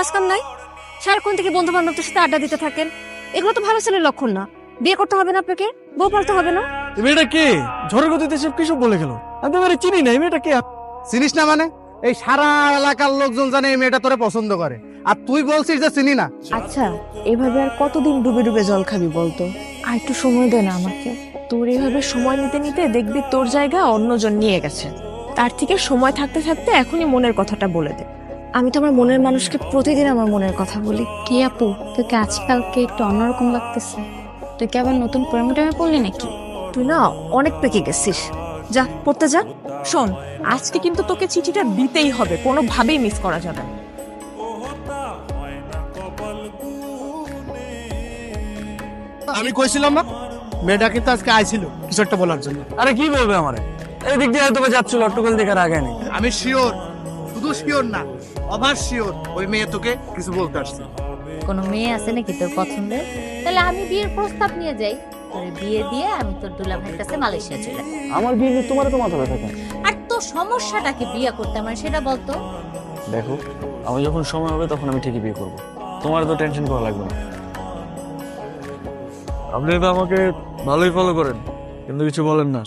কাজ কাম নাই? সারাক্ষণ থেকে বন্ধু বান্ধবদের সাথে আড্ডা দিতে থাকেন। এগুলো তো ভালো ছেলের লক্ষণ না। বিয়ে করতে হবে না আপনাকে? বউ পালতে হবে না? এই মেয়েটা কে? ঝড়ের গতিতে সব কিছু বলে গেল? আমি তো এবারে চিনি না এই মেয়েটা কে? চিনিস না মানে? এই সারা এলাকার লোকজন জানে এই মেয়েটা তোরে পছন্দ করে। আর তুই বলছিস যে চিনি না। আচ্ছা এভাবে আর কতদিন ডুবে ডুবে জল খাবি বলতো? আর একটু সময় দে না আমাকে। তোর এভাবে সময় নিতে নিতে দেখবি তোর জায়গা অন্যজন নিয়ে গেছে। তার থেকে সময় থাকতে থাকতে এখনই মনের কথাটা বলে দে। আমি তো আমার মনের মানুষকে প্রতিদিন আমার মনের কথা বলি। কি আপু? তোকে আজকালকে একটু অন্যরকম লাগতেছে। তুই কি আবার নতুন প্রেমে টেমে পড়লি নাকি? তুই না অনেক পেকে গেছিস। যা পড়তে যা। শোন আজকে কিন্তু তোকে চিঠিটা দিতেই হবে কোনোভাবেই মিস করা যাবে না। আমি কইছিলাম না মেয়েটা কিন্তু আজকে আইছিল কিছু একটা বলার জন্য। আরে কি বলবে আমারে? এই দিক দিয়ে হয়তো যাচ্ছিল অট্টকল দেখার আগে নেই। আমি শিওর শুধু শিওর না অভার শিওর ওই মেয়ে তোকে কিছু বলতে আসছে। কোনো মেয়ে আছে নাকি তোর পছন্দের? তাহলে আমি বিয়ের প্রস্তাব নিয়ে যাই। তোর বিয়ে দিয়ে আমি তোর দুলা ভাইয়ের কাছে মালয়েশিয়া চলে যাই। আমার বিয়ে নিয়ে তোমার তো মাথা ব্যথা কেন? আর তোর সমস্যাটাকে বিয়ে করতে আমার সেটা বলতো। দেখো আমি যখন সময় হবে তখন আমি ঠিকই বিয়ে করব। তোমার তো টেনশন করা লাগবে না। আপনি তো আমাকে ভালোই ফলো করেন কিন্তু কিছু বলেন না।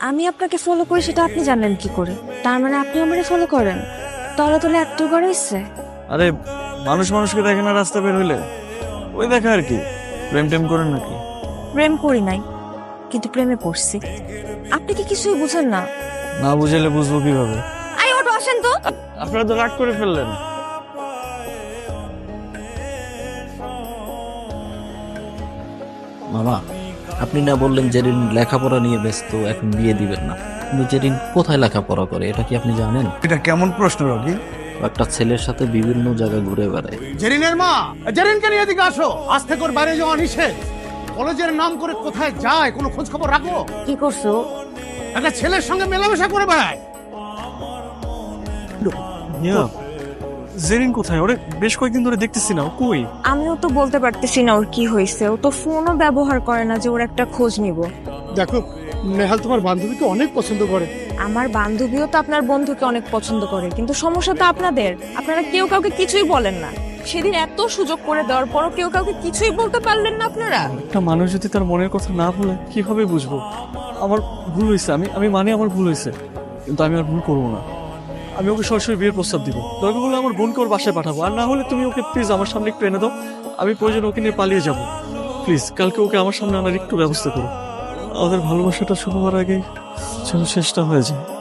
আমি আপনাকে ফলো করি সেটা আপনি জানেন কি করে? তার মানে আপনি আমারে ফলো করেন? তলে তলে এত করে ইচ্ছে আরে মানুষ মানুষকে দেখে না রাস্তা বের হইলে? ওই দেখা আর কি। প্রেম টেম করেন নাকি? প্রেম করি নাই কিন্তু প্রেমে পড়ছি। আপনি কি কিছুই বুঝেন না? না বুঝাইলে বুঝব কীভাবে? আই ওটো আসেন তো। আপনারা তো রাগ করে ফেললেন। মামা আপনি না বললেন জেরিন লেখাপড়া নিয়ে ব্যস্ত এখন বিয়ে দিবেন না। কিন্তু জেরিন কোথায় লেখাপড়া করে এটা কি আপনি জানেন? এটা কেমন প্রশ্ন রকি? একটা ছেলের সাথে বিভিন্ন জায়গায় ঘুরে বেড়ায়। জেরিনের মা জেরিনকে নিয়ে এদিকে আসো। আজ থেকে ওর বাইরে যাওয়া নিষেধ। কলেজের নাম করে কোথায় যায় কোনো খোঁজ খবর রাখো কি করছ? একটা ছেলের সঙ্গে মেলামেশা করে বেড়ায়। জেরিন কোথায়? ওরে বেশ কয়েকদিন ধরে দেখতেছি না ও কই? আমিও তো বলতে পারতেছি না ওর কি হয়েছে। ও তো ফোনও ব্যবহার করে না যে ওর একটা খোঁজ নিব। দেখো নেহাল তোমার বান্ধবীকে অনেক পছন্দ করে। আমার বান্ধবীও তো আপনার বন্ধুকে অনেক পছন্দ করে কিন্তু সমস্যা তো আপনাদের। আপনারা কেউ কাউকে কিছুই বলেন না। সেদিন এত সুযোগ করে দেওয়ার পরও কেউ কাউকে কিছুই বলতে পারলেন না আপনারা। একটা মানুষ যদি তার মনের কথা না বলে কীভাবে বুঝব? আমার ভুল হয়েছে আমি আমি মানে আমার ভুল হয়েছে কিন্তু আমি আর ভুল করব না। আমি ওকে সরাসরি বিয়ের প্রস্তাব দিব। দরকার হলে আমার বোনকে ওর বাসায় পাঠাবো। আর না হলে তুমি ওকে প্লিজ আমার সামনে একটু এনে দাও। আমি প্রয়োজন ওকে নিয়ে পালিয়ে যাব। প্লিজ কালকে ওকে আমার সামনে আনার একটু ব্যবস্থা করো। আমাদের ভালোবাসাটা শুরু হওয়ার আগে যেন শেষটা হয়ে যায়।